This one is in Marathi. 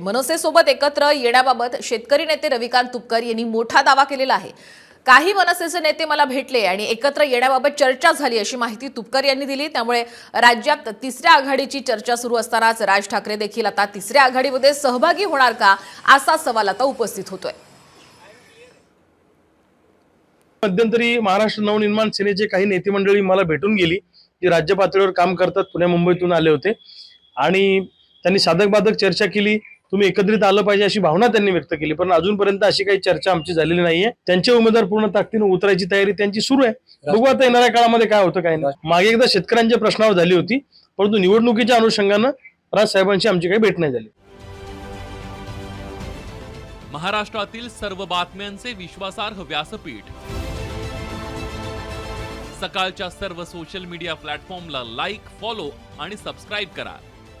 मनसेसोबत एकत्र येण्याबाबत शेतकरी नेते रविकांत तुपकर यांनी मोठा दावा केलेला आहे. काही मनसेचे नेते मला भेटले आणि एकत्र येण्याबाबत चर्चा झाली अशी माहिती तुपकर यांनी दिली. त्यामुळे राज्यात तिसऱ्या आघाडीची चर्चा सुरू असतानाच राज ठाकरे देखील आता तिसऱ्या आघाडीमध्ये सहभागी होणार का असा सवाल आता उपस्थित होतोय. मध्यंतरी महाराष्ट्र नवनिर्माण सेनेचे काही नेते मंडळी मला भेटून गेली जी राज्य पातळीवर काम करतात पुण्या मुंबईतून आले होते. आणि त्यांनी साधक बाधक चर्चा केली. तुम्ही एकत्रित आलं पाहिजे अशी भावना त्यांनी व्यक्त केली. पण अजूनपर्यंत अशी काही चर्चा आमची झालेली नाहीये. त्यांचे उमेदवार पूर्ण ताकदीनं उतरायची तयारी त्यांची सुरू आहे. बघू आता येणाऱ्या काळामध्ये काय होतं काय नाही. मागे एकदा शेतकऱ्यांच्या प्रश्नावर झाली होती परंतु निवडणुकीच्या अनुषंगानं राजसाहेबांची आमची काही भेट नाही झाली. महाराष्ट्रातील सर्व बातम्यांचे विश्वासार्ह व्यासपीठ. सकाळच्या सर्व सोशल मीडिया प्लॅटफॉर्मला लाईक फॉलो आणि सबस्क्राईब करा.